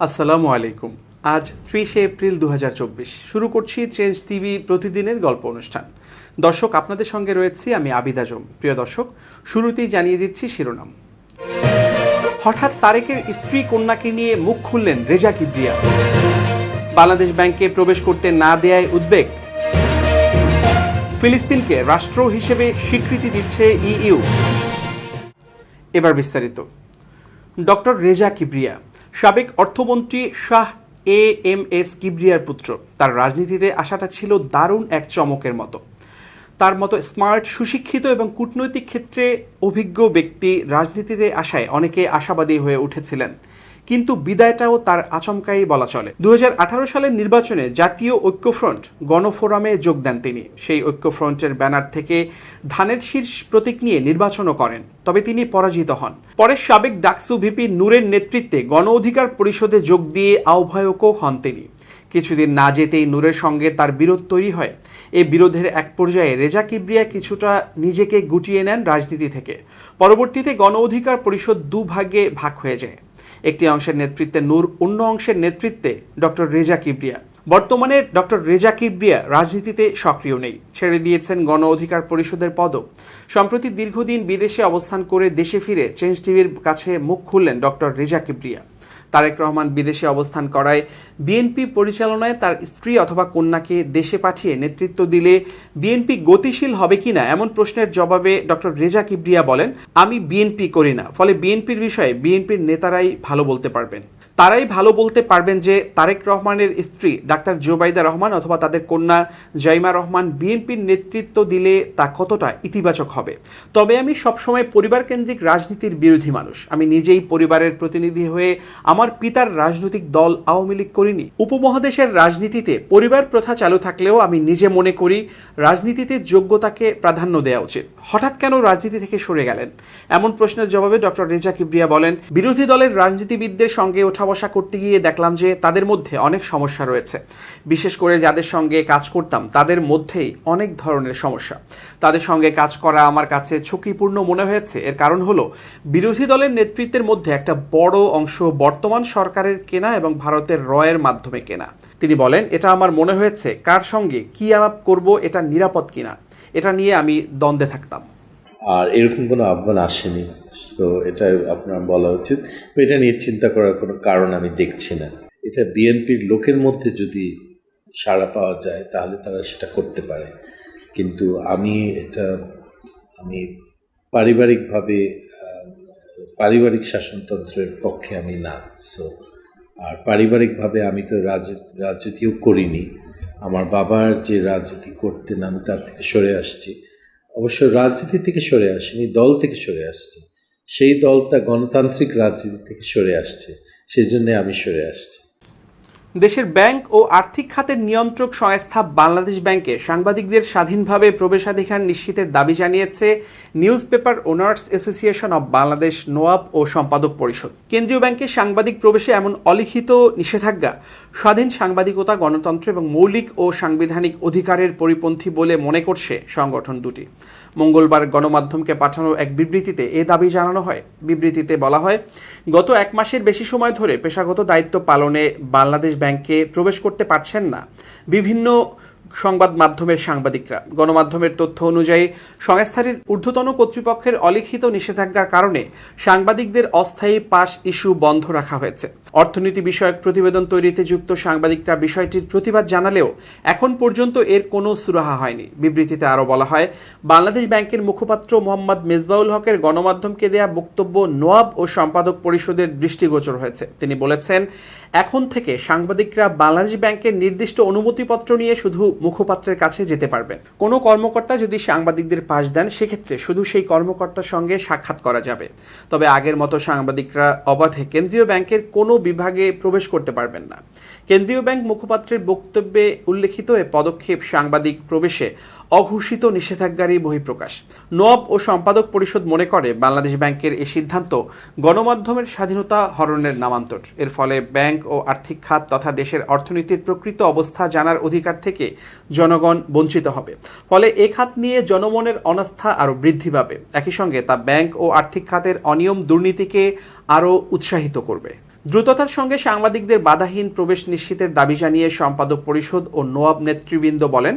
আসসালামু আলাইকুম। আজ ত্রিশে এপ্রিল দু হাজার চব্বিশ। শুরু করছি চেঞ্জ টিভি প্রতিদিনের গল্প অনুষ্ঠান। দর্শক, আপনাদের সঙ্গে রয়েছি আমি আবিদ আজম। প্রিয় দর্শক, শুরুতেই জানিয়ে দিচ্ছি শিরোনাম। হঠাৎ তারেকের স্ত্রী কন্যাকে নিয়ে মুখ খুললেন রেজা কিবরিয়া। বাংলাদেশ ব্যাংকে প্রবেশ করতে না দেয়ায় উদ্বেগ। ফিলিস্তিনকে রাষ্ট্র হিসেবে স্বীকৃতি দিচ্ছে ইইউ। এবার বিস্তারিত। ডক্টর রেজা কিবরিয়া সাবেক অর্থমন্ত্রী শাহ এ এম এস কিবরিয়ার পুত্র। তার রাজনীতিতে আসাটা ছিল দারুণ এক চমকের মতো। তার মতো স্মার্ট, সুশিক্ষিত এবং কূটনৈতিক ক্ষেত্রে অভিজ্ঞ ব্যক্তি রাজনীতিতে আসায় অনেকে আশাবাদী হয়ে উঠেছিলেন। কিন্তু বিদায়টাও তার আচমকাই বলা চলে। দু হাজার আঠারো সালের নির্বাচনে জাতীয় ঐক্যফ্রন্ট গণফোরামে যোগ দেন তিনি। সেই ঐক্যফ্রন্টের ব্যানার থেকে ধানের শীর্ষ প্রতীক নিয়ে নির্বাচনও করেন, তবে তিনি পরাজিত হন। পরে সাবেক ডাকসু ভিপি নূরের নেতৃত্বে গণ অধিকার পরিষদে যোগ দিয়ে আহ্বায়কও হন তিনি। কিছুদিন না যেতেই নূরের সঙ্গে তার বিরোধ তৈরি হয়। এই বিরোধের এক পর্যায়ে রেজা কিবরিয়া কিছুটা নিজেকে গুটিয়ে নেন রাজনীতি থেকে। পরবর্তীতে গণ অধিকার পরিষদ দুভাগে ভাগ হয়ে যায়। একটি অংশের নেতৃত্বে নূর, অন্য অংশের নেতৃত্বে ডক্টর রেজা কিবরিয়া। বর্তমানে ডক্টর রেজা কিবরিয়া রাজনীতিতে সক্রিয় নেই। ছেড়ে দিয়েছেন গণ অধিকার পরিষদের পদও। সম্প্রতি দীর্ঘদিন বিদেশে অবস্থান করে দেশে ফিরে চেঞ্জ টিভির কাছে মুখ খুললেন ডক্টর রেজা কিবরিয়া। তারেক রহমান বিদেশে অবস্থান করায় বিএনপি পরিচালনায় তার স্ত্রী অথবা কন্যাকে দেশে পাঠিয়ে নেতৃত্ব দিলে বিএনপি গতিশীল হবে কিনা এমন প্রশ্নের জবাবে ডক্টর রেজা কিবরিয়া বলেন, আমি বিএনপি করি না। ফলে বিএনপির বিষয়ে বিএনপির নেতারাই ভালো বলতে পারবেন। তারাই ভালো বলতে পারবেন যে তারেক রহমানের স্ত্রী ডাক্তার জোবাইদা রহমান অথবা তাদের কন্যা জাইমা রহমান বিএনপির নেতৃত্ব দিলে তা কতটা ইতিবাচক হবে? তবে আমি সবসময় পরিবার কেন্দ্রিক রাজনীতির বিরোধী মানুষ। আমি নিজেই পরিবারের প্রতিনিধি হয়ে আমার পিতার রাজনৈতিক দল আওয়ামী লীগ করিনি। উপমহাদেশের রাজনীতিতে পরিবার প্রথা চালু থাকলেও আমি নিজে মনে করি রাজনীতিতে যোগ্যতাকে প্রাধান্য দেওয়া উচিত। হঠাৎ কেন রাজনীতি থেকে সরে গেলেন? এমন প্রশ্নের জবাবে ডক্টর রেজা কিবরিয়া বলেন, বিরোধী দলের রাজনীতিবিদদের সঙ্গে ওঠা বসা করতে গিয়ে দেখলাম যে তাদের মধ্যে অনেক সমস্যা রয়েছে। বিশেষ করে যাদের সঙ্গে কাজ করতাম, তাদের মধ্যেই অনেক ধরনের সমস্যা। তাদের সঙ্গে কাজ করা আমার কাছে ঝুঁকিপূর্ণ মনে হয়েছে। এর কারণ হলো, বিরোধী দলের নেতৃত্বের মধ্যে একটা বড় অংশ বর্তমান সরকারের কেনা এবং ভারতের রয়ের মাধ্যমে কেনা। তিনি বলেন, এটা আমার মনে হয়েছে, কার সঙ্গে কি আলাপ করব, এটা নিরাপদ কিনা? এটা নিয়ে আমি দ্বন্দ্বে থাকতাম। আর এরকম কোনো আহ্বান আসেনি। তো এটা আপনার বলা উচিত। এটা নিয়ে চিন্তা করার কোনো কারণ আমি দেখছি না। এটা বিএনপির লোকের মধ্যে যদি সাড়া পাওয়া যায়, তাহলে তারা সেটা করতে পারে। কিন্তু আমি এটা, আমি পারিবারিকভাবে পারিবারিক শাসনতন্ত্রের পক্ষে আমি না। সো আর পারিবারিকভাবে আমি তো রাজনীতি, রাজনীতিও করিনি। আমার বাবার যে রাজনীতি করতেন, আমি তার থেকে সরে আসছি। অবশ্য রাজনীতি থেকে সরে আসেনি, দল থেকে সরে আসছে। সেই দলটা গণতান্ত্রিক রাজনীতি থেকে সরে আসছে সেই জন্যে আমি সরে আসছি। দেশের ব্যাংক ও আর্থিক খাতের নিয়ন্ত্রক সংস্থা বাংলাদেশ ব্যাংকে সাংবাদিকদের স্বাধীনভাবে প্রবেশাধিকার নিশ্চিতের দাবি জানিয়েছে newspaper owners association of Bangladesh, NOAB ও সম্পাদক পরিষদ। কেন্দ্রীয় ব্যাংকে সাংবাদিক প্রবেশে এমন অলিখিত নিষেধাজ্ঞা, স্বাধীন সাংবাদিকতা, গণতন্ত্র এবং মৌলিক ও সাংবিধানিক অধিকারের পরিপন্থী বলে মনে করছে সংগঠন দুটি। মঙ্গলবার গণমাধ্যমকে পাঠানো এক বিবৃতিতে এ দাবি জানানো হয়। বিবৃতিতে বলা হয়, গত এক মাসের বেশি সময় ধরে পেশাগত দায়িত্ব পালনে বাংলাদেশ ব্যাংকে প্রবেশ করতে পারছেন না। বিভিন্ন সংবাদ মাধ্যমের সাংবাদিকরা। গণমাধ্যমের তথ্য অনুযায়ী, সংস্থাটির ঊর্ধ্বতন কর্তৃপক্ষের অলিখিত নিষেধাজ্ঞার কারণে সাংবাদিকদের অস্থায়ী পাস ইস্যু বন্ধ রাখা হয়েছে। অর্থনীতি বিষয়ক প্রতিবেদন তৈরিতে যুক্ত সাংবাদিকরা বিষয়টির প্রতিবাদ জানালেও এখন পর্যন্ত এর কোনো সুরাহা হয়নি। বিবৃতিতে আরও বলা হয়, বাংলাদেশ ব্যাংকের মুখপাত্র মোহাম্মদ মেজবাউল হকের গণমাধ্যমকে দেয়া বক্তব্য নোয়াব ও সম্পাদক পরিষদের দৃষ্টিগোচর হয়েছে। তিনি বলেছেন, এখন থেকে সাংবাদিকরা বাংলাদেশ ব্যাংকের নির্দিষ্ট অনুমতিপত্র নিয়ে শুধু মুখপাত্রের কাছে যেতে পারবেন। কোনো কর্মকর্তা যদি সাংবাদিকদের পাশ দেন, সেক্ষেত্রে শুধু সেই কর্মকর্তার সঙ্গে সাক্ষাৎ করা যাবে। তবে আগের মতো সাংবাদিকরা অবাধে কেন্দ্রীয় ব্যাংকের কোনো বিভাগে প্রবেশ করতে পারবেন না। কেন্দ্রীয় ব্যাংক মুখপাত্রের বক্তব্যে উল্লেখিত এ পদক্ষেপ সাংবাদিক প্রবেশে অঘোষিত নিষেধাজ্ঞারই বহিঃপ্রকাশ। নব ও সম্পাদক পরিষদ মনে করে, বাংলাদেশ ব্যাংকের এই সিদ্ধান্ত গণমাধ্যমের স্বাধীনতা হরণের নামান্তর। এর ফলে ব্যাংক ও আর্থিক খাত তথা দেশের অর্থনীতির প্রকৃত অবস্থা জানার অধিকার থেকে জনগণ বঞ্চিত হবে। ফলে এ খাত নিয়ে জনমনের অনাস্থা আরও বৃদ্ধি পাবে। একই সঙ্গে তা ব্যাংক ও আর্থিক খাতের অনিয়ম দুর্নীতিকে আরও উৎসাহিত করবে। দ্রুততার সঙ্গে সাংবাদিকদের বাধাহীন প্রবেশ নিশ্চিতের দাবি জানিয়ে সম্পাদক পরিষদ ও নোয়াব নেতৃবৃন্দ বলেন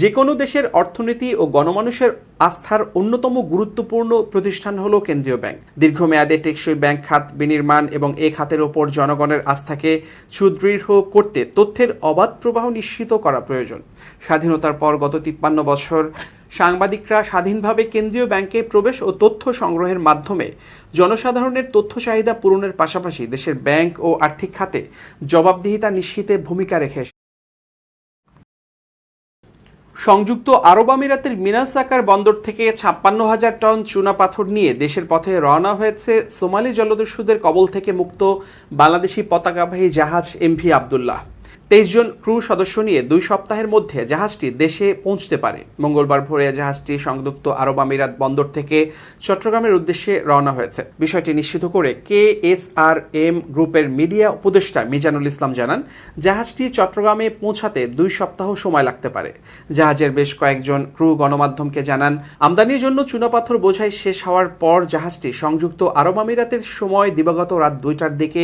যে কোনো দেশের অর্থনীতি ও গণমানুষের আস্থার অন্যতম গুরুত্বপূর্ণ প্রতিষ্ঠান হল কেন্দ্রীয় ব্যাংক। দীর্ঘমেয়াদে টেকসই ব্যাংক খাত বিনির্মাণ এবং এ খাতের ওপর জনগণের আস্থাকে সুদৃঢ় করতে তথ্যের অবাধ প্রবাহ নিশ্চিত করা প্রয়োজন। স্বাধীনতার পর গত তিপ্পান্ন বছর সাংবাদিকরা স্বাধীনভাবে কেন্দ্রীয় ব্যাংকে প্রবেশ ও তথ্য সংগ্রহের মাধ্যমে জনসাধারণের তথ্য চাহিদা পূরণের পাশাপাশি দেশের ব্যাংক ও আর্থিক খাতে জবাবদিহিতা নিশ্চিতে ভূমিকা রেখে সংযুক্ত আরব আমিরাতের মিনাসাকার বন্দর থেকে ছাপ্পান্ন হাজার টন চুনাপাথর নিয়ে দেশের পথে রওনা হয়েছে সোমালি জলদস্যুদের কবল থেকে মুক্ত বাংলাদেশি পতাকাবাহী জাহাজ এমভি আবদুল্লাহ। তেইশ জন ক্রু সদস্য নিয়ে দুই সপ্তাহের মধ্যে জাহাজটি দেশে পৌঁছতে পারে। মঙ্গলবার ভোরে জাহাজটি সংযুক্ত আরব আমিরাত বন্দর থেকে চট্টগ্রামের উদ্দেশ্যে রওনা হয়েছে। বিষয়টি নিশ্চিত করে কে এস আর এম গ্রুপের মিডিয়া উপদেষ্টা মিজানুল ইসলাম জানান, জাহাজটি চট্টগ্রামে পৌঁছাতে দুই সপ্তাহ সময় লাগতে পারে। জাহাজের বেশ কয়েকজন ক্রু গণমাধ্যমকে জানান, আমদানির জন্য চুনাপাথর বোঝাই শেষ হওয়ার পর জাহাজটি সংযুক্ত আরব আমিরাতের সময় দিবাগত রাত দুইটার দিকে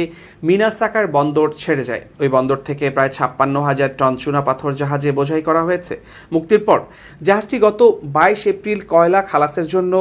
মিনাসাকার বন্দর ছেড়ে যায়। ওই বন্দর থেকে প্রায় ছাপ্পান্ন হাজার টন চুনাপাথর জাহাজে বোঝাই করা হয়েছে। মুক্তির পর জাহাজটি গত বাইশ এপ্রিল কয়লা খালাসের জন্য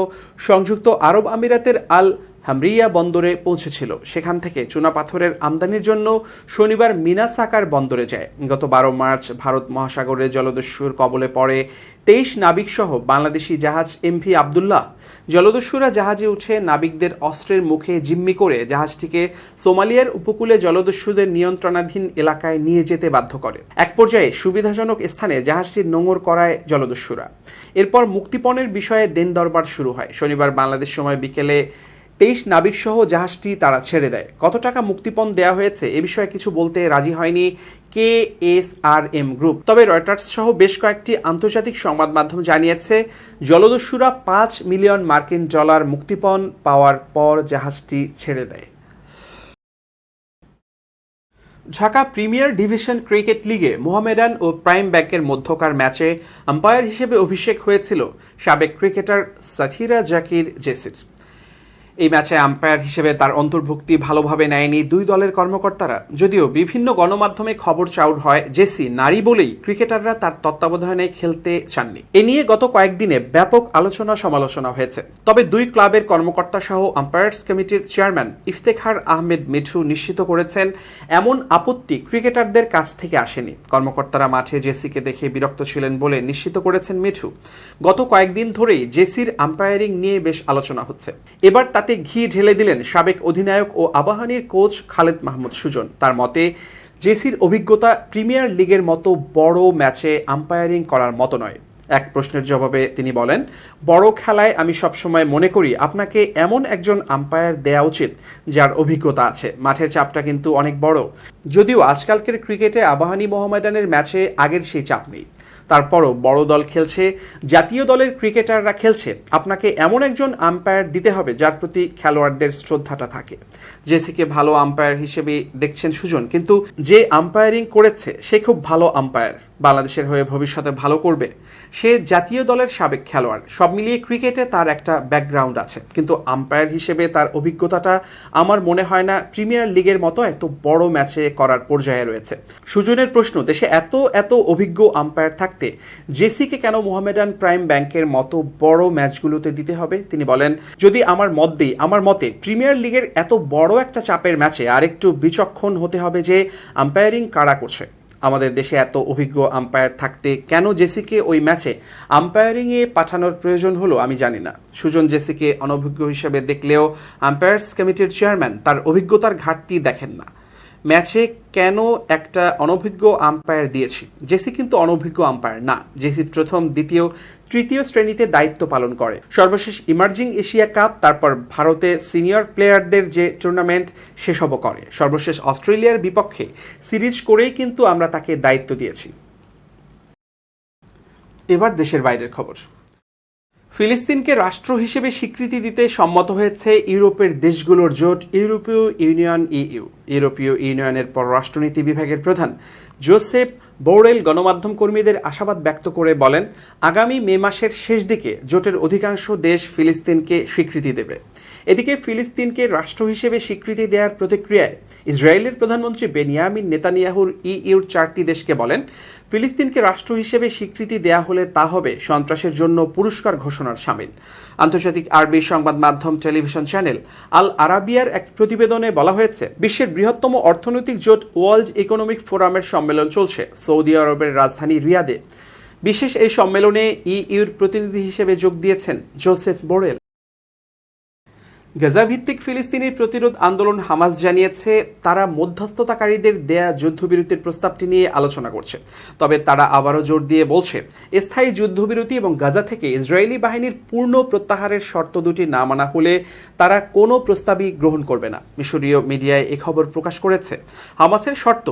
সংযুক্ত আরব আমিরাতের আল হামরিয়া বন্দরে পৌঁছেছিল। সেখান থেকে চুনাপাথরের আমদানির জন্য শনিবার মিনাসাকার বন্দরে যায়। গত বারো মার্চ ভারত মহাসাগরের জলদস্যুর কবলে পড়ে তেইশ নাবিকসহ বাংলাদেশি জাহাজ এমভি আবদুল্লাহ। জলদস্যুরা জাহাজে উঠে নাবিকদের অস্ত্রের মুখে জিম্মি করে জাহাজটিকে সোমালিয়ার উপকূলে জলদস্যুদের নিয়ন্ত্রণাধীন এলাকায় নিয়ে যেতে বাধ্য করে। এক পর্যায়ে সুবিধাজনক স্থানে জাহাজটি নোঙর করায় জলদস্যুরা। এরপর মুক্তিপণের বিষয়ে দেন দরবার শুরু হয়। শনিবার বাংলাদেশ সময় বিকেলে তেইশ নাবিকসহ জাহাজটি তারা ছেড়ে দেয়। কত টাকা মুক্তিপণ দেওয়া হয়েছে এ বিষয়ে কিছু বলতে রাজি হয়নি K S R M group. তবে রয়টার্স সহ বেশ কয়েকটি আন্তর্জাতিক সংবাদ মাধ্যম জানিয়েছে, জলদস্যুরা পাঁচ মিলিয়ন মার্কিন ডলার মুক্তিপণ পাওয়ার পর জাহাজটি ছেড়ে দেয়। ঢাকা প্রিমিয়ার ডিভিশন ক্রিকেট লিগে মোহামেডান ও প্রাইম ব্যাংকের মধ্যকার ম্যাচে আম্পায়ার হিসেবে অভিষেক হয়েছিল সাবেক ক্রিকেটার সাথিরা জাকির জেসির। এই ম্যাচে আম্পায়ার হিসেবে তার অন্তর্ভুক্তি ভালোভাবে নেয়নি দুই দলের কর্মকর্তারা। যদিও বিভিন্ন গণমাধ্যমে খবর চাউর হয় জেসি নারী বলেই ক্রিকেটাররা তার তত্ত্বাবধানে খেলতে চাননি। এ নিয়ে গত কয়েকদিনে ব্যাপক আলোচনা সমালোচনা হয়েছে। তবে দুই ক্লাবের কর্মকর্তা সহ আম্পায়ার্স কমিটির চেয়ারম্যান ইফতেখার আহমেদ মিঠু নিশ্চিত করেছেন, এমন আপত্তি ক্রিকেটারদের কাছ থেকে আসেনি। কর্মকর্তারা মাঠে জেসিকে দেখে বিরক্ত ছিলেন বলে নিশ্চিত করেছেন মিঠু। গত কয়েকদিন ধরেই জেসির আম্পায়ারিং নিয়ে বেশ আলোচনা হচ্ছে। এবার তাতে ঘি ঢেলে দিলেন সাবেক অধিনায়ক ও আবাহনীর কোচ খালেদ মাহমুদ সুজন। তার মতে, জেসির অভিজ্ঞতা প্রিমিয়ার লিগের মতো বড় ম্যাচে আম্পায়ারিং করার মতো নয়। এক প্রশ্নের জবাবে তিনি বলেন, বড় খেলায় আমি সবসময় মনে করি আপনাকে এমন একজন আম্পায়ার দেওয়া উচিত যার অভিজ্ঞতা আছে। মাঠের চাপটা কিন্তু অনেক বড়। যদিও আজকালকের ক্রিকেটে আবাহনী মোহামেডানের ম্যাচে আগের সেই চাপ নেই। তারপরও বড় দল খেলছে, জাতীয় দলের ক্রিকেটাররা খেলছে। আপনাকে এমন একজন আম্পায়ার দিতে হবে যার প্রতি খেলোয়াড়দের শ্রদ্ধাটা থাকে। জেসিকে ভালো আম্পায়ার হিসেবে দেখছেন সুজন, কিন্তু যে আম্পায়ারিং করেছে, সে খুব ভালো আম্পায়ার বাংলাদেশের হয়ে ভবিষ্যতে ভালো করবে। সে জাতীয় দলের সাবেক খেলোয়াড়। সব মিলিয়ে ক্রিকেটে তার একটা ব্যাকগ্রাউন্ড আছে। কিন্তু আম্পায়ার হিসেবে তার অভিজ্ঞতাটা আমার মনে হয় না প্রিমিয়ার লিগের মতো এত বড় ম্যাচে করার পর্যায়ে রয়েছে। সুজনের প্রশ্ন, দেশে এত এত অভিজ্ঞ আম্পায়ার থাকতে জেসিকে কেন মোহামেডান প্রাইম ব্যাংকের মতো বড় ম্যাচগুলোতে দিতে হবে? তিনি বলেন, যদি আমার মত আমার মতে প্রিমিয়ার লিগের এত বড় একটা চাপের ম্যাচে আরেকটু বিচক্ষণ হতে হবে যে আম্পায়ারিং কারা করছে। আমাদের দেশে এত অভিজ্ঞ আম্পায়ার থাকতে কেন জেসিকে ওই ম্যাচে আম্পায়ারিংয়ে পাঠানোর প্রয়োজন হলো আমি জানি না। সুজন জেসিকে অনভিজ্ঞ হিসেবে দেখলেও আম্পায়ার্স কমিটির চেয়ারম্যান তার অভিজ্ঞতার ঘাটতি দেখেন না। ম্যাচে কেন একটা অনভিজ্ঞ আম্পায়ার দিয়েছি? জেসি কিন্তু অনভিজ্ঞ আম্পায়ার না। জেসি প্রথম, দ্বিতীয়, তৃতীয় শ্রেণীতে দায়িত্ব পালন করে। সর্বশেষ ইমার্জিং এশিয়া কাপ তারপর ভারতে সিনিয়র প্লেয়ারদের যে টুর্নামেন্ট সেসবও করে। সর্বশেষ অস্ট্রেলিয়ার বিপক্ষে সিরিজ করেই কিন্তু আমরা তাকে দায়িত্ব দিয়েছি। এবার দেশের বাইরের খবর। ফিলিস্তিনকে রাষ্ট্র হিসেবে স্বীকৃতি দিতে সম্মত হয়েছে ইউরোপের দেশগুলোর জোট, ইউরোপীয় ইউনিয়ন ইইউ ইউরোপীয় ইউনিয়নের পররাষ্ট্রনীতি বিভাগের প্রধান। জোসেফ বৌরেল গণমাধ্যম কর্মীদের আশাবাদ ব্যক্ত করে বলেন, আগামী মে মাসের শেষ দিকে জোটের অধিকাংশ দেশ ফিলিস্তিনকে স্বীকৃতি দেবে। এদিকে ফিলিস্তিনকে রাষ্ট্র হিসেবে স্বীকৃতি দেওয়ার প্রতিক্রিয়ায় ইসরায়েলের প্রধানমন্ত্রী বেনিয়ামিন নেতানিয়াহুর ইইউর চারটি দেশকে বলেন ফিলিস্তিনকে রাষ্ট্র হিসেবে স্বীকৃতি দেয়া হলে তা হবে সন্ত্রাসের জন্য পুরস্কার ঘোষণার সামিল। আন্তর্জাতিক আরবি সংবাদ মাধ্যম টেলিভিশন চ্যানেল আল আরাবিয়ার এক প্রতিবেদনে বলা হয়েছে, বিশ্বের বৃহত্তম অর্থনৈতিক জোট ওয়ার্ল্ড ইকোনমিক ফোরামের সম্মেলন চলছে, সৌদি আরবের রাজধানী রিয়াদে। বিশেষ এই সম্মেলনে ইইউর প্রতিনিধি হিসেবে যোগ দিয়েছেন জোসেফ বোরেল। গাজা ভিত্তিক ফিলিস্তিনি প্রতিরোধ আন্দোলন হামাস জানিয়েছে, তারা মধ্যস্থতাকারীদের দেয়া যুদ্ধবিরতির প্রস্তাবটি নিয়ে আলোচনা করছে। তবে তারা আবারও জোর দিয়ে বলছে, স্থায়ী যুদ্ধবিরতি এবং গাজা থেকে ইসরায়েলি বাহিনীর পূর্ণ প্রত্যাহারের শর্ত দুটি না মানা হলে তারা কোনো প্রস্তাবই গ্রহণ করবে না। মিশরীয় মিডিয়ায় এ খবর প্রকাশ করেছে। হামাসের শর্ত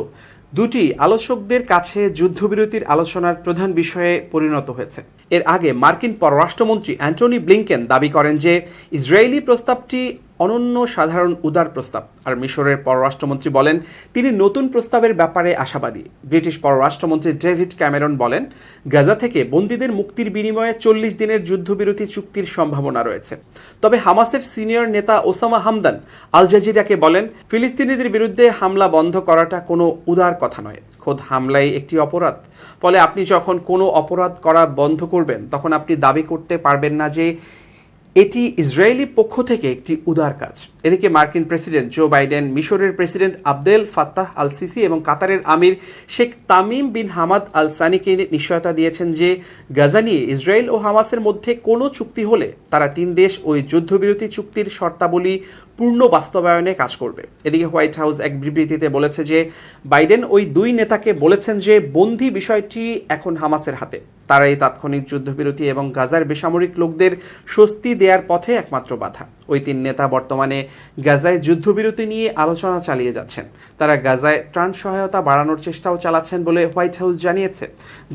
দুটি আলোচকদের কাছে যুদ্ধবিরতির আলোচনার প্রধান বিষয়ে পরিণত হয়েছে। এর আগে মার্কিন পররাষ্ট্রমন্ত্রী অ্যান্টনি ব্লিংকেন দাবি করেন যে ইসরায়েলি প্রস্তাবটি অনন্য সাধারণ উদার প্রস্তাব। আর মিশরের পররাষ্ট্রমন্ত্রী বলেন, তিনি নতুন প্রস্তাবের ব্যাপারে আশাবাদী। ব্রিটিশ পররাষ্ট্রমন্ত্রী ডেভিড ক্যামেরন বলেন, গাজা থেকে বন্দীদের মুক্তির বিনিময়ে চল্লিশ দিনের যুদ্ধবিরতি চুক্তির সম্ভাবনা রয়েছে। তবে হামাসের সিনিয়র নেতা ওসামা হামদান আল জাজিরাকে বলেন, ফিলিস্তিনিদের বিরুদ্ধে হামলা বন্ধ করাটা কোনো উদার কথা নয়। খোদ হামলাই একটি অপরাধ। ফলে আপনি যখন কোনো অপরাধ করা বন্ধ করবেন, তখন আপনি দাবি করতে পারবেন না যে এটি ইসরায়েলি পক্ষ থেকে একটি উদার কাজ। এদিকে মার্কিন প্রেসিডেন্ট জো বাইডেন, মিশরের president Abdel Fattah al Sisi এবং কাতারের আমির Sheikh Tamim bin Hamad al সানিকে নিশ্চয়তা দিয়েছেন যে গাজা নিয়ে ইসরায়েল ও হামাসের মধ্যে কোনো চুক্তি হলে তারা তিন দেশ ওই যুদ্ধবিরতি চুক্তির শর্তাবলী পূর্ণ বাস্তবায়নে কাজ করবে। এদিকে হোয়াইট হাউস এক বিবৃতিতে বলেছে যে বাইডেন ওই দুই নেতাকে বলেছেন যে বন্দি বিষয়টি এখন হামাসের হাতে। তারাই তাৎক্ষণিক যুদ্ধবিরতি এবং গাজার বেসামরিক লোকদের স্বস্তি দেওয়ার পথে একমাত্র বাধা। ওই তিন নেতা বর্তমানে গাজায় যুদ্ধবিরতি নিয়ে আলোচনা চালিয়ে যাচ্ছেন। তারা গাজায় ত্রাণ সহায়তা বাড়ানোর চেষ্টাও চালাচ্ছেন বলে হোয়াইট হাউস জানিয়েছে।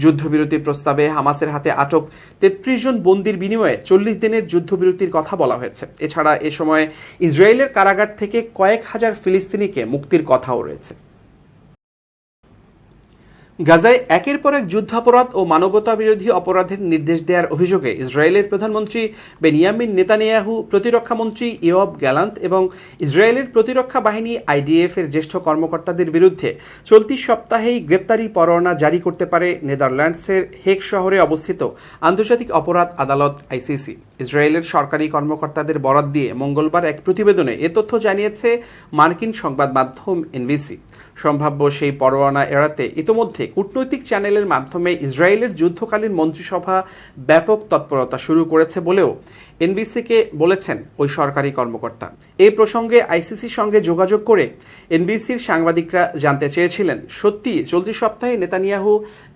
যুদ্ধবিরতি প্রস্তাবে হামাসের হাতে আটক তেত্রিশ জন বন্দির বিনিময়ে চল্লিশ দিনের যুদ্ধবিরতির কথা বলা হয়েছে। এছাড়া এ সময় ইসরায়েলের কারাগার থেকে কয়েক হাজার ফিলিস্তিনিকে মুক্তির কথাও রয়েছে। গাজায় একের পর এক যুদ্ধাপরাধ ও মানবতা বিরোধী অপরাধের নির্দেশ দেওয়ার অভিযোগে ইসরায়েলের প্রধানমন্ত্রী বেনিয়ামিন নেতানিয়াহু, প্রতিরক্ষামন্ত্রী ইয়ব গ্যালান্ত এবং ইসরায়েলের প্রতিরক্ষা বাহিনী আইডিএফ এর জ্যেষ্ঠ কর্মকর্তাদের বিরুদ্ধে চলতি সপ্তাহেই গ্রেপ্তারি পরোয়ানা জারি করতে পারে নেদারল্যান্ডসের হেক শহরে অবস্থিত আন্তর্জাতিক অপরাধ আদালত আইসিসি। ইসরায়েলের সরকারি কর্মকর্তাদের বরাত দিয়ে মঙ্গলবার এক প্রতিবেদনে এ তথ্য জানিয়েছে মার্কিন সংবাদ মাধ্যম এনবিসি। সম্ভাব্য সেই পরোয়ানা এড়াতে ইতোমধ্যে কূটনৈতিক চ্যানেলের মাধ্যমে ইসরায়েলের যুদ্ধকালীন মন্ত্রিসভা ব্যাপক তৎপরতা শুরু করেছে বলেও এনবিসিকে বলেছেন ওই সরকারি কর্মকর্তা। এই প্রসঙ্গে আইসিসির সঙ্গে যোগাযোগ করে এনবিসির সাংবাদিকরা জানতে চেয়েছিলেন, সত্যি চলতি সপ্তাহে নেতানিয়াহু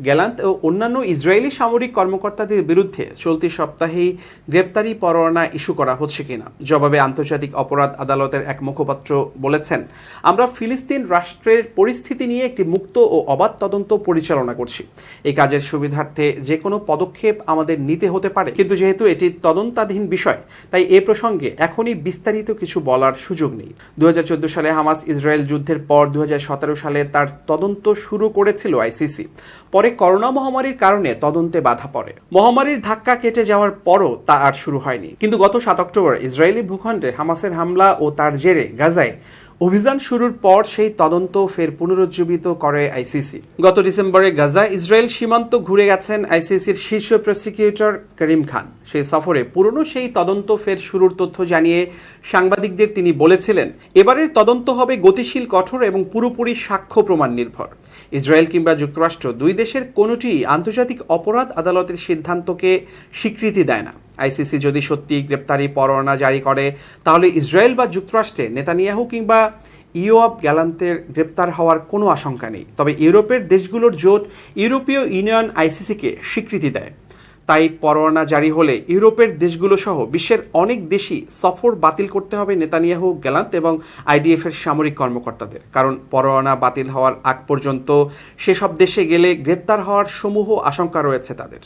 গ্যালান্ত ও অন্যান্য ইসরায়েলি সামরিক কর্মকর্তাদের বিরুদ্ধে চলতি সপ্তাহেই গ্রেপ্তারি পরোয়ানা ইস্যু করা হচ্ছে কিনা? জবাবে আন্তর্জাতিক অপরাধ আদালতের এক মুখপাত্র বলেছেন, আমরা ফিলিস্তিন রাষ্ট্রের পরিস্থিতি নিয়ে একটি মুক্ত ও অবাধ তদন্ত পরিচালনা করছি। এই কাজের সুবিধার্থে যে কোনো পদক্ষেপ আমাদের নিতে হতে পারে। কিন্তু যেহেতু এটি তদন্তাধীন বিষয়। তাই এ প্রসঙ্গে এখনই বিস্তারিত কিছু বলার সুযোগ নেই। দুহাজার চোদ্দ সালে হামাস ইসরায়েল যুদ্ধের পর দুহাজার সতেরো সালে তার তদন্ত শুরু করেছিল আইসিসি। পরে করোনা মহামারীর কারণে তদন্তে বাধা পড়ে। মহামারীর ধাক্কা কেটে যাওয়ার পরও তা আর শুরু হয়নি। কিন্তু গত সাত অক্টোবর ইসরায়েলি ভূখণ্ডে হামাসের হামলা ও তার জেরে গাজায় অভিযান শুরুর পর সেই তদন্ত ফের পুনরুজ্জীবিত করে আইসিসি। গত ডিসেম্বরে গাজা, ইসরায়েল সীমান্ত ঘুরে গেছেন আইসিসির শীর্ষ প্রসিকিউটর করিম খান। সেই সফরে পুরনো সেই তদন্ত ফের শুরুর তথ্য জানিয়ে সাংবাদিকদের তিনি বলেছিলেন, এবারের তদন্ত হবে গতিশীল, কঠোর এবং পুরোপুরি সাক্ষ্য প্রমাণ নির্ভর। ইসরায়েল কিংবা যুক্তরাষ্ট্র দুই দেশের কোনোটি আন্তর্জাতিক অপরাধ আদালতের সিদ্ধান্তকে স্বীকৃতি দেয় না। আইসিসি যদি সত্যি গ্রেপ্তারি পরোয়ানা জারি করে, তাহলে ইসরায়েল বা যুক্তরাষ্ট্রে নেতানিয়াহু কিংবা ইউরোপ গ্যালান্তের গ্রেপ্তার হওয়ার কোনো আশঙ্কা নেই। তবে ইউরোপের দেশগুলোর জোট ইউরোপীয় ইউনিয়ন আইসিসিকে স্বীকৃতি দেয়। তাই পরোয়ানা জারি হলে ইউরোপের দেশগুলো সহ বিশ্বের অনেক দেশই সফর বাতিল করতে হবে নেতানিয়াহু গ্যালান্ত এবং আইডিএফ এর সামরিক কর্মকর্তাদের। কারণ পরোয়ানা বাতিল হওয়ার আগ পর্যন্ত সেসব দেশে গেলে গ্রেপ্তার হওয়ার সমূহ আশঙ্কা রয়েছে তাদের।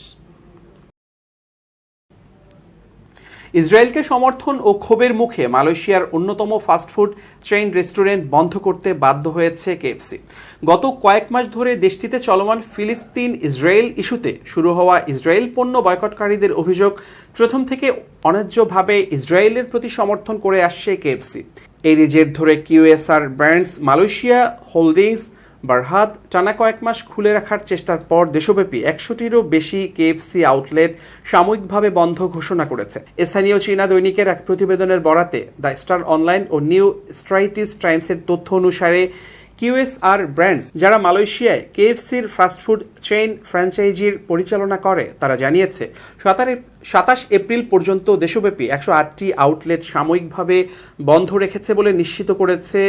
ইসরায়েলকে সমর্থন ও ক্ষোভের মুখে মালয়েশিয়ার অন্যতম ফাস্টফুড চেইন রেস্টুরেন্ট বন্ধ করতে বাধ্য হয়েছে কেএফসি গত কয়েক মাস ধরে দেশটিতে চলমান ফিলিস্তিন ইসরায়েল ইস্যুতে শুরু হওয়া ইসরায়েল পণ্য বয়কটকারীদের অভিযোগ প্রথম থেকে অন্যায্যভাবে ইসরায়েলের প্রতি সমর্থন করে আসছে কেএফসি এই জের ধরে QSR brands Malaysia holdings Berhad টানা কয়েক মাস খুলে রাখার চেষ্টার পর দেশব্যাপী একশোটিরও বেশি কেএফসি আউটলেট সাময়িকভাবে বন্ধ ঘোষণা করেছে। স্থানীয় চীনা দৈনিকের এক প্রতিবেদনের বরাতে দ্য স্টার অনলাইন ও নিউ স্ট্রাইটিস টাইমসের তথ্য অনুসারে কিউএসআর ব্র্যান্ডস, যারা মালয়েশিয়ায় কেএফসির ফাস্টফুড চেইন ফ্র্যাঞ্চাইজির পরিচালনা করে, তারা জানিয়েছে সাতাশ এপ্রিল পর্যন্ত দেশব্যাপী একশো আটটি আউটলেট সাময়িকভাবে বন্ধ রেখেছে বলে নিশ্চিত করেছে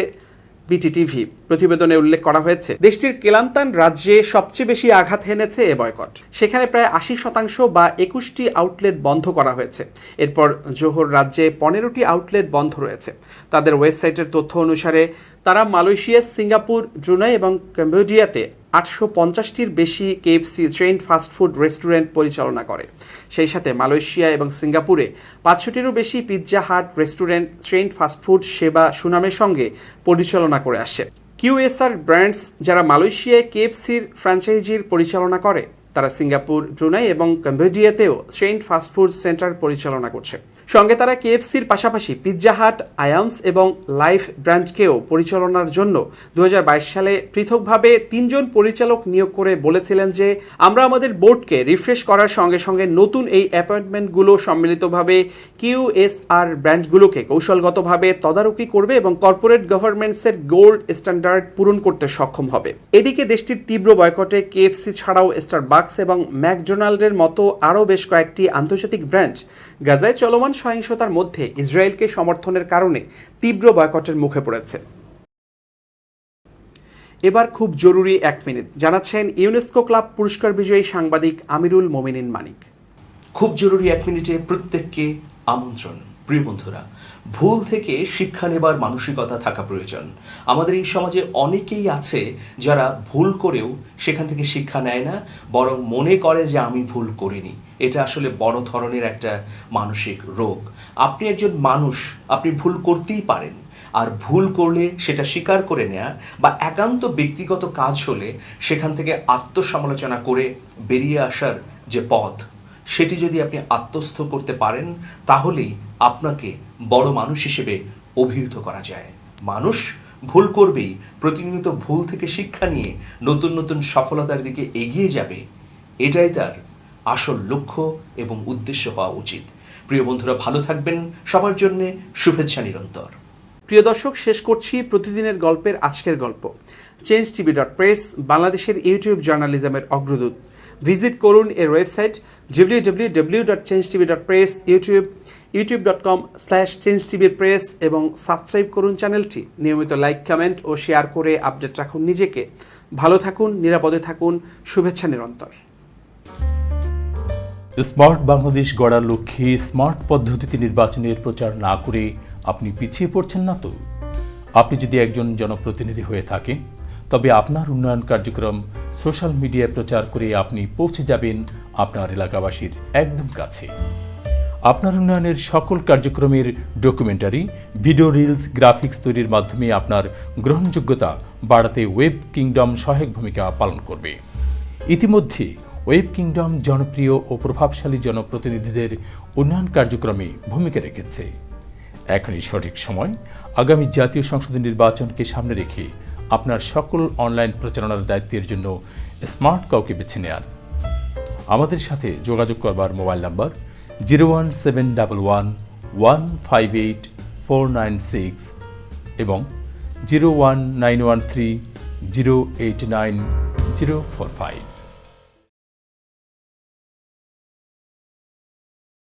বিটিটিভি প্রতিবেদনে উল্লেখ করা হয়েছে, দেশটির কেলান্তান রাজ্যে সবচেয়ে বেশি আঘাত হেনেছে এ বয়কট। সেখানে প্রায় আশি শতাংশ বা একুশটি আউটলেট বন্ধ করা হয়েছে। এরপর জোহর রাজ্যে পনেরোটি আউটলেট বন্ধ রয়েছে। তাদের ওয়েবসাইটের তথ্য অনুসারে তারা মালয়েশিয়া, সিঙ্গাপুর, ব্রুনাই এবং কম্বোডিয়াতে আটশো পঞ্চাশটির বেশি কেএফসি চেইন ফাস্টফুড রেস্টুরেন্ট পরিচালনা করে। সেই সাথে মালয়েশিয়া এবং সিঙ্গাপুরে পাঁচশোটিরও বেশি Pizza Hut restaurant chain fast food সেবা সুনামের সঙ্গে পরিচালনা করে আসছে। কিউএসআর ব্র্যান্ডস যারা মালয়েশিয়ায় কেএফসির ফ্র্যাঞ্চাইজির পরিচালনা করে তারা সিঙ্গাপুর, ব্রুনাই এবং কম্বোডিয়াতেও চেইন ফাস্টফুড সেন্টার পরিচালনা করছে। সঙ্গে তারা কেএফসির পাশাপাশি পিৎজা হাট, আয়ামস এবং লাইফ ব্র্যান্ডকেও পরিচালনার জন্য দু হাজার বাইশ সালে পৃথকভাবে তিনজন পরিচালক নিয়োগ করে বলেছিলেন যে, আমরা আমাদের বোর্ডকে রিফ্রেশ করার সঙ্গে সঙ্গে নতুন এই অ্যাপয়েন্টমেন্টগুলো সম্মিলিতভাবে কিউএসআর ব্র্যান্ডগুলোকে কৌশলগতভাবে তদারকি করবে এবং কর্পোরেট গভর্নমেন্টসের গোল্ড স্ট্যান্ডার্ড পূরণ করতে সক্ষম হবে। এদিকে দেশটির তীব্র বয়কটে কেএফসি ছাড়াও স্টারবাকস এবং ম্যাকডোনাল্ডের মতো আরও বেশ কয়েকটি আন্তর্জাতিক ব্র্যান্ড গাজায় চলমান সহিংসতার মধ্যে ইসরায়েলকে সমর্থনের কারণে তীব্র বয়কটের মুখে পড়েছে। এবার খুব জরুরি এক মিনিট, জানাচ্ছেন ইউনেস্কো ক্লাব পুরস্কার বিজয়ী সাংবাদিক আমিরুল মোমিনিন মানিক। খুব জরুরি এক মিনিটে প্রত্যেককে আমন্ত্রণ। প্রিয় বন্ধুরা ভুল থেকে শিক্ষা নেবার মানসিকতা থাকা প্রয়োজন। আমাদের এই সমাজে অনেকেই আছে যারা ভুল করেও সেখান থেকে শিক্ষা নেয় না, বরং মনে করে যে আমি ভুল করিনি। এটা আসলে বড় ধরনের একটা মানসিক রোগ। আপনি একজন মানুষ, আপনি ভুল করতেই পারেন। আর ভুল করলে সেটা স্বীকার করে নেয়া বা একান্ত ব্যক্তিগত কাজ হলে সেখান থেকে আত্মসমালোচনা করে বেরিয়ে আসার যে পথ সেটি যদি আপনি আত্মস্থ করতে পারেন, তাহলেই আপনাকে বড় মানুষ হিসেবে অভিহিত করা যায়। মানুষ ভুল করবেই, প্রতিনিয়ত ভুল থেকে শিক্ষা নিয়ে নতুন নতুন সফলতার দিকে এগিয়ে যাবে, এটাই তার আসল লক্ষ্য এবং উদ্দেশ্য হওয়া উচিত। প্রিয় বন্ধুরা, ভালো থাকবেন। সবার জন্য শুভেচ্ছা নিরন্তর। প্রিয় দর্শক, শেষ করছি প্রতিদিনের গল্পের আজকের গল্প। চেঞ্জ টিভি ডট প্রেস বাংলাদেশের ইউটিউব জার্নালিজমের অগ্রদূত। ভিজিট করুন এর website W W W dot change TV dot press YouTube YouTube dot com slash change টিভির প্রেস এবং সাবস্ক্রাইব করুন চ্যানেলটি নিয়মিত লাইক কমেন্ট ও শেয়ার করে আপডেট রাখুন নিজেকে। ভালো থাকুন, নিরাপদে থাকুন, শুভেচ্ছা নিরন্তর। স্মার্ট বাংলাদেশ গড়ার লক্ষ্যে স্মার্ট পদ্ধতিতে নির্বাচনের প্রচার না করে আপনি পিছিয়ে পড়ছেন না তো? আপনি যদি একজন জনপ্রতিনিধি হয়ে থাকেন তবে আপনার উন্নয়ন কার্যক্রম সোশ্যাল মিডিয়ায় প্রচার করে আপনি পৌঁছে যাবেন আপনার এলাকাবাসীর একদম কাছে। আপনার উন্নয়নের সকল কার্যক্রমের ডকুমেন্টারি ভিডিও রিলস গ্রাফিক্স তৈরির মাধ্যমে আপনার গ্রহণযোগ্যতা বাড়াতে ওয়েব কিংডম সহায়ক ভূমিকা পালন করবে। ইতিমধ্যে ওয়েব কিংডম জনপ্রিয় ও প্রভাবশালী জনপ্রতিনিধিদের উন্নয়ন কার্যক্রমে ভূমিকা রেখেছে। এখনই সঠিক সময়। আগামী জাতীয় সংসদের নির্বাচনকে সামনে রেখে আপনার সকল অনলাইন প্রচারণার দায়িত্বের জন্য স্মার্ট কাউকে বেছে নেয়ার। আমাদের সাথে যোগাযোগ করবার mobile number zero one seven double one one five eight four nine six এবং zero one nine one three zero eight nine zero four five.